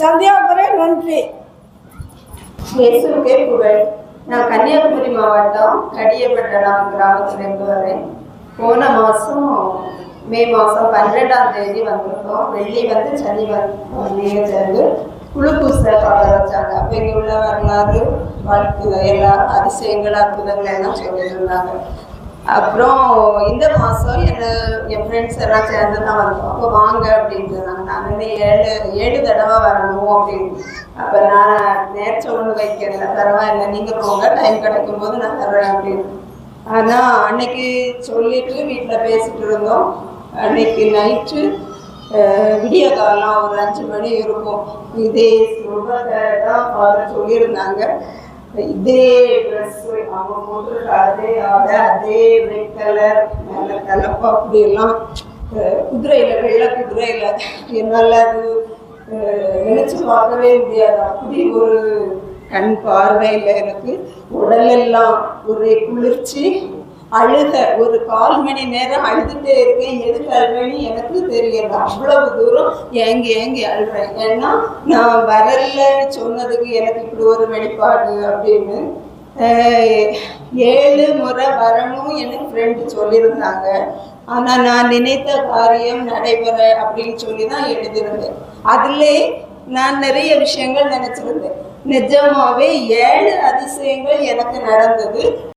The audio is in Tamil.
சந்தியாபுரம் நன்றி. இயேசுக்கே புகழ். நான் கன்னியாகுமரி மாவட்டம் கடியப்பட்டணம் கிராமத்திலிருந்து வரேன். போன மாதம் மே மாதம் பன்னெண்டாம் தேதி வந்திருக்கோம். வெள்ளி வந்து சனி வந்து சேர்ந்து குழு பூச பாட வச்சாங்க. அப்போ இங்கே உள்ள வரலாறு வாழ்க்கை எல்லா அதிசயங்கள் அற்புதங்கள் எல்லாம் சொல்லியிருந்தாங்க அப்புறம் இந்த மாதம் என்ன என் ஃப்ரெண்ட்ஸ் எல்லாம் சேர்ந்து தான் வந்தோம். அப்போ வாங்க அப்படின்ட்டு வந்து ஏழு ஏழு தடவை வரணும் அப்படின்னு. அப்போ நான் நேர்ச்ச ஒன்று வைக்கிறேன். பரவாயில்ல நீங்கள் போங்க. டைம் கிடைக்கும் போது நான் தர்றேன் அப்படின்னு. ஆனால் அன்னைக்கு சொல்லிட்டு வீட்டில் பேசிட்டு இருந்தோம். அன்னைக்கு நைட்டு விடிய காலம் ஒரு அஞ்சு மணி இருக்கும். இதே தான் ஃபாதர் சொல்லியிருந்தாங்க. இதே ட்ரெஸ் அவங்க போட்டிருக்க அதே ஆடை அதே ரெட் கலர் நல்ல கலப்பா அப்படியெல்லாம் எல்லாம் குதிரையில வெள்ள குதிரையில என்னால் அது அஹ், நினைச்சு பார்க்கவே முடியாது. அப்படி ஒரு கண் பார்வையில் எனக்கு. உடலெல்லாம் ஒரே குளிர்ச்சி. அழுக ஒரு கால் மணி நேரம் அழுதுட்டே இருக்கேன். எதுக்கு அழுவேன்னு எனக்கு தெரியல. அவ்வளவு தூரம் ஏங்கி ஏங்கி அழுறேன். ஏன்னா நான் வரலன்னு சொன்னதுக்கு எனக்கு இப்படி ஒரு வெளிப்பாடு அப்படின்னு ஏழு முறை வரணும் எனக்கு ஃப்ரெண்டு சொல்லியிருந்தாங்க. ஆனால் நான் நினைத்த காரியம் நடைபெற அப்படின்னு சொல்லி தான் எழுதியிருந்தேன். அதிலே நான் நிறைய விஷயங்கள் நினச்சிருந்தேன். நிஜமாவே ஏழு அதிசயங்கள் எனக்கு நடந்தது.